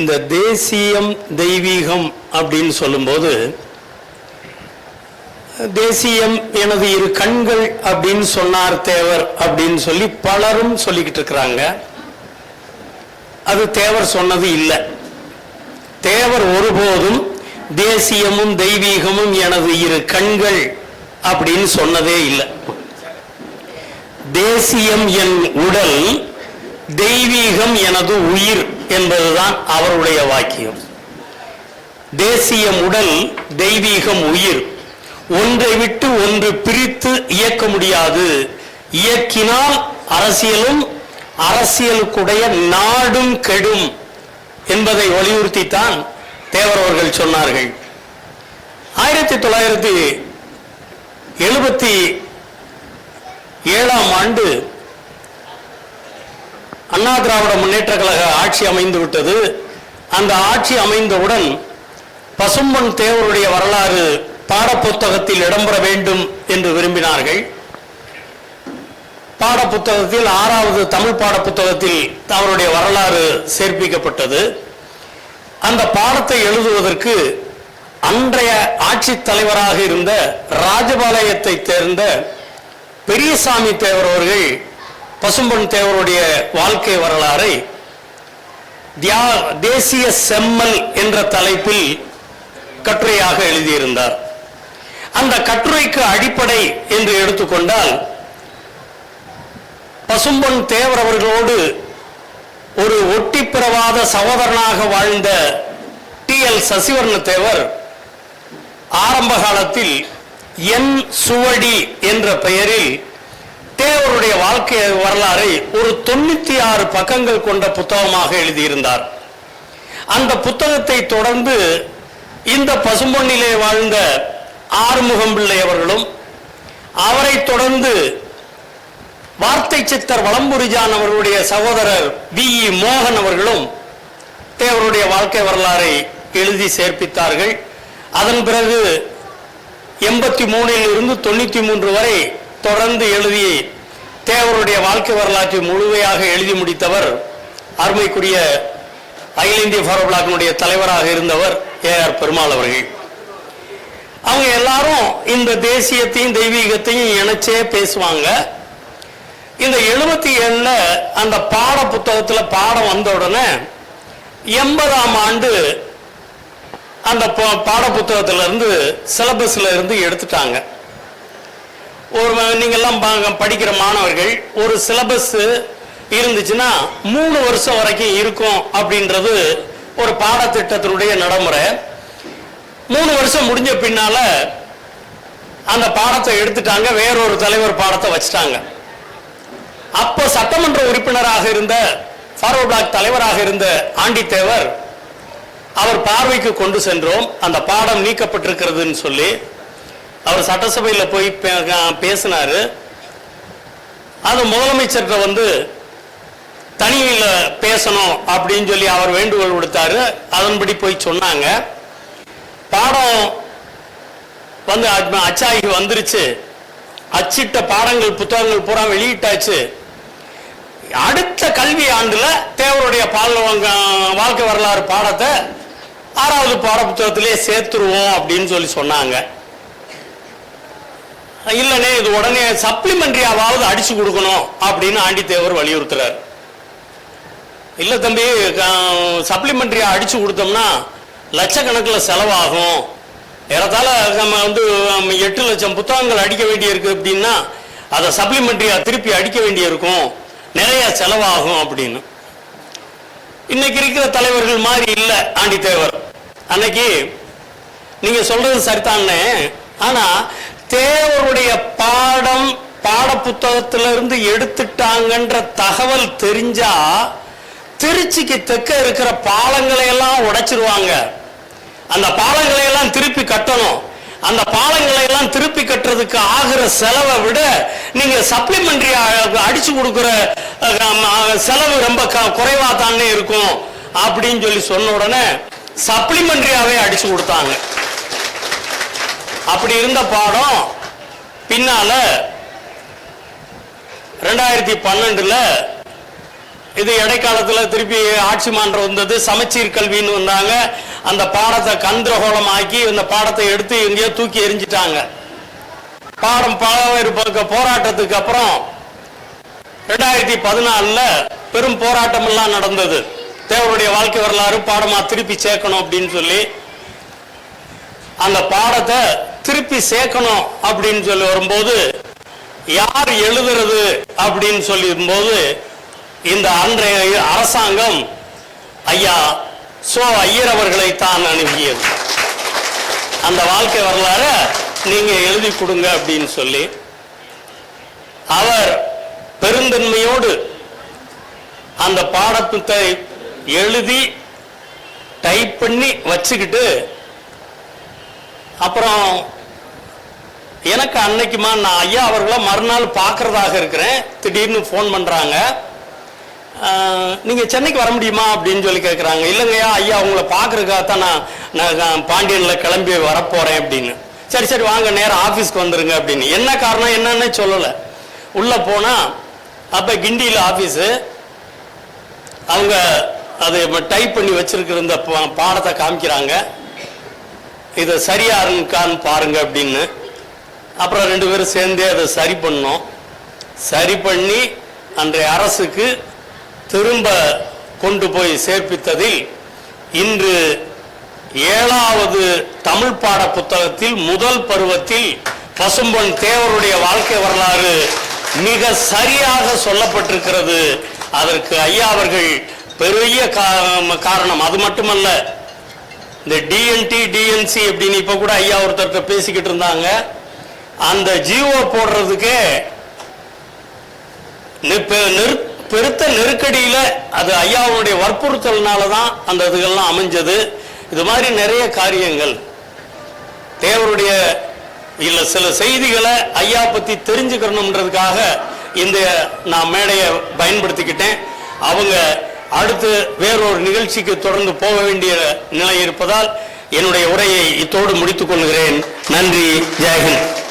இந்த தேசியம் தெய்வீகம் அப்படின்னு சொல்லும்போது தேசியம் எனது இரு கண்கள் அப்படின்னு சொன்னார் தேவர் அப்படின்னு சொல்லி பலரும் சொல்லிக்கிட்டு இருக்கிறாங்க. அது தேவர் சொன்னது இல்லை. தேவர் ஒருபோதும் தேசியமும் தெய்வீகமும் எனது இரு கண்கள் அப்படின்னு சொன்னதே இல்லை. தேசியம் என் உடல் தெய்வீகம் எனது உயிர் என்பதுதான் அவருடைய வாக்கியம். தேசியம் உடல் தெய்வீகம் உயிர். ஒன்றை விட்டு ஒன்று பிரித்து இயக்க முடியாது. இயக்கினால் அரசியலும் அரசியலுக்குடைய நாடும் கெடும் என்பதை வலியுறுத்தித்தான் தேவரவர்கள் சொன்னார்கள். ஆயிரத்தி தொள்ளாயிரத்தி எழுபத்தி ஏழாம் ஆண்டு அண்ணா திராவிட முன்னேற்ற கழக ஆட்சி அமைந்து விட்டது. அந்த ஆட்சி அமைந்தவுடன் பசும்பொன் தேவருடைய வரலாறு பாடப்புத்தகத்தில் இடம்பெற வேண்டும் என்று விரும்பினார்கள். பாடப்புத்தகத்தில் ஆறாவது தமிழ் பாடப்புத்தகத்தில் அவருடைய வரலாறு சேர்ப்பிக்கப்பட்டது. அந்த பாடத்தை எழுதுவதற்கு அன்றைய ஆட்சி தலைவராக இருந்த ராஜபாளையத்தை சேர்ந்த பெரியசாமி தேவர் அவர்கள் பசும்பொன் தேவருடைய வாழ்க்கை வரலாறை தியா தேசிய செம்மல் என்ற தலைப்பில் கட்டுரையாக எழுதியிருந்தார். அந்த கட்டுரைக்கு அடிப்படை என்று எடுத்துக்கொண்டால் பசும்பொன் தேவர் அவர்களோடு ஒரு ஒட்டிப்பிறவாத சகோதரனாக வாழ்ந்த டி எல் சசிவர்ண தேவர் ஆரம்ப காலத்தில் என் சுவடி என்ற பெயரில் தேவருடைய வாழ்க்கை வரலாறை ஒரு தொண்ணூத்தி ஆறு பக்கங்கள் கொண்ட புத்தகமாக எழுதியிருந்தார். அந்த புத்தகத்தை தொடர்ந்து இந்த பசும்பொன்னிலே வாழ்ந்த ஆறுமுகம் பிள்ளை அவர்களும் அவரை தொடர்ந்து வார்த்தை சித்தர் வளம்புரிஜான் அவர்களுடைய சகோதரர் வி. இ. மோகன் அவர்களும் தேவருடைய வாழ்க்கை வரலாறை எழுதி சேர்ப்பித்தார்கள். அதன் பிறகு எண்பத்தி மூணில் இருந்து தொண்ணூத்தி மூன்று வரை தொடர்ந்து எழுதி தேவருடைய வாழ்க்கை வரலாற்றை முழுமையாக எழுதி முடித்தவர் அருமைக்குரிய அகில இந்திய ஃபாரோ பிளாக்கினுடைய தலைவராக இருந்தவர் ஏ ஆர் பெருமாள் அவர்கள். அவங்க எல்லாரும் இந்த தேசியத்தையும் தெய்வீகத்தையும் இணைச்சே பேசுவாங்க. இந்த எழுபத்தி ஏழில் அந்த பாட புத்தகத்தில் பாடம் வந்த உடனே எண்பதாம் ஆண்டு அந்த பா- பாட புத்தகத்திலிருந்து சிலபஸ்ல இருந்து எடுத்துட்டாங்க. ஒரு நீங்கள்லாம் படிக்கிற மாணவர்கள் ஒரு சிலபஸ் இருந்துச்சுன்னா மூணு வருஷம் வரைக்கும் இருக்கும் அப்படின்றது ஒரு பாடத்திட்டத்தினுடைய நடைமுறை. மூணு வருஷம் முடிஞ்ச பின்னால அந்த பாடத்தை எடுத்துட்டாங்க வேறொரு தலைவர் பாடத்தை வச்சுட்டாங்க. அப்போ சட்டமன்ற உறுப்பினராக இருந்த ஃபார்வர்ட் பிளாக் தலைவராக இருந்த ஆண்டித்தேவர் அவர் பார்வைக்கு கொண்டு சென்றோம். அந்த பாடம் நீக்கப்பட்டிருக்கிறதுன்னு சொல்லி அவர் சட்டசபையில் போய் பே- அது முதலமைச்சர்கிட்ட வந்து தனியில் பேசணும் அப்படின்னு சொல்லி அவர் வேண்டுகோள் கொடுத்தாரு அதன்படி போய் சொன்னாங்க. பாடம் வந்து அச்சாகி வந்துருச்சு. அச்சிட்ட பாடங்கள் புத்தகங்கள் பூரா வெளியிட்டாச்சு. அடுத்த கல்வி ஆண்டில் தேவருடைய பால் வாழ்க்கை வரலாறு பாடத்தை ஆறாவது பாட புத்தகத்திலே சேர்த்துருவோம் அப்படின்னு சொல்லி சொன்னாங்க. இல்லைண்ணே இது உடனே சப்ளிமெண்ட்ரியாவது அடிச்சு கொடுக்கணும் அப்படின்னு ஆண்டித்தேவர் வலியுறுத்துறாரு. இல்ல தம்பி சப்ளிமெண்ட்ரியா அடிச்சு கொடுத்தோம்னா லட்சக்கணக்கில் செலவாகும். ஏறத்தால நம்ம வந்து எட்டு லட்சம் புத்தகங்கள் அடிக்க வேண்டியிருக்கு அப்படின்னா அதை சப்ளிமெண்ட்ரியா திருப்பி அடிக்க வேண்டியிருக்கும். நிறைய செலவாகும் அப்படின்னு. இன்னைக்கு இருக்கிற தலைவர்கள் மாதிரி இல்லை ஆண்டித்தேவர். அன்னைக்கு நீங்க சொல்றது சரிதானே? ஆனா தேவருடைய பாடம் பாட புத்தகத்திலிருந்து எடுத்துட்டாங்கன்ற தகவல் தெரிஞ்சா திருச்சிக்கு தெற்க இருக்கிற பாலங்களை எல்லாம் உடைச்சிருவாங்க. அந்த பாலங்களை எல்லாம் திருப்பி கட்டணும். அந்த பாலங்களை எல்லாம் திருப்பி கட்டுறதுக்கு ஆகிற செலவை விட நீங்க சப்ளிமெண்டரி அடிச்சு கொடுக்குற செலவு ரொம்ப க- குறைவா தானே இருக்கும். அப்படின்னு சொல்லி சொன்ன உடனே சப்ளிமெண்டரியாவே அடிச்சு கொடுத்தாங்க. அப்படி இருந்த பாடம் பின்னால ரெண்டாயிரத்தி பன்னெண்டுல இது இடைக்காலத்தில் திருப்பி ஆட்சி மாற்றம் வந்தது. சமச்சீர் கல்வின்னு வந்தாங்க. அந்த பாடத்தை கந்திரகோலம் ஆக்கி அந்த பாடத்தை எடுத்து எங்கேயோ தூக்கி எரிஞ்சிட்டாங்க பாடம் பல்வேறு பக்க போராட்டத்துக்கு அப்புறம் ரெண்டாயிரத்தி பதினாலில் பெரும் போராட்டம் எல்லாம் நடந்தது. தேவருடைய வாழ்க்கை வரலாறு பாடமாக திருப்பி சேர்க்கணும் அப்படின்னு சொல்லி அந்த பாடத்தை திருப்பி சேர்க்கணும் அப்படின்னு சொல்லி வரும்போது யார் எழுதுறது அப்படின்னு சொல்லியிருக்கும்போது இந்த அன்றைய அரசாங்கம் ஐயா சோ ஐயர் அவர்களை தான் அனுப்பியது அந்த வாழ்க்கை வரலாற நீங்க எழுதி கொடுங்க அப்படின்னு சொல்லி அவர் பெருந்தன்மையோடு அந்த பாடத்தை எழுதி டைப் பண்ணி வச்சுக்கிட்டு அப்புறம் எனக்கு அன்னைக்குமா நான் ஐயா அவர்களை மறுநாள் பார்க்குறதாக இருக்கிறேன். திடீர்னு ஃபோன் பண்ணுறாங்க நீங்கள் சென்னைக்கு வர முடியுமா அப்படின்னு சொல்லி கேட்குறாங்க இல்லைங்கய்யா ஐயா உங்களை பார்க்குறக்காக தான் நான் நான் பாண்டியனில் கிளம்பி வரப்போகிறேன் அப்படின்னு. சரி சரி வாங்க நேரம் ஆஃபீஸ்க்கு வந்துருங்க அப்படின்னு. என்ன காரணம் என்னன்னு சொல்லலை. உள்ளே போனால் அப்போ கிண்டியில் ஆஃபீஸு அவங்க அது டைப் பண்ணி வச்சுருக்கிற இந்த பா- பாடத்தை காமிக்கிறாங்க. இதை சரியா இருக்கான்னு பாருங்க அப்படின்னு. அப்புறம் ரெண்டு பேரும் சேர்ந்தே அதை சரி பண்ணோம். சரி பண்ணி அன்றைய அரசுக்கு திரும்ப கொண்டு போய் சேர்ப்பித்ததில் இன்று ஏழாவது தமிழ் பாட புத்தகத்தில் முதல் பருவத்தில் பசும்பொன் தேவருடைய வாழ்க்கை வரலாறு மிக சரியாக சொல்லப்பட்டிருக்கிறது. அதற்கு ஐயா அவர்கள் பெரிய கா- காரணம். அது மட்டுமல்ல இந்த டிஎன்டி டிஎன்சி அப்படின்னு இப்ப கூட ஐயா ஒருத்தர்கிட்ட பேசிக்கிட்டு இருந்தாங்க. அந்த ஜியோ போடுறதுக்கே நெ- பெ- நெரு- பெருத்த நெருக்கடியில் அது ஐயாவுடைய வற்புறுத்தல்னால தான் அந்த இதுகள்லாம் அமைஞ்சது. இது மாதிரி நிறைய காரியங்கள். தேவருடைய இல்ல சில செய்திகளை ஐயா பத்தி தெரிஞ்சுக்கணுன்றதுக்காக இந்த நான் மேடையை பயன்படுத்திக்கிட்டேன். அவங்க அடுத்து வேறொரு நிகழ்ச்சிக்கு தொடர்ந்து போக வேண்டிய நிலை இருப்பதால் என்னுடைய உரையை இத்தோடு முடித்துக் கொள்கிறேன். நன்றி. ஜெயஹிந்த்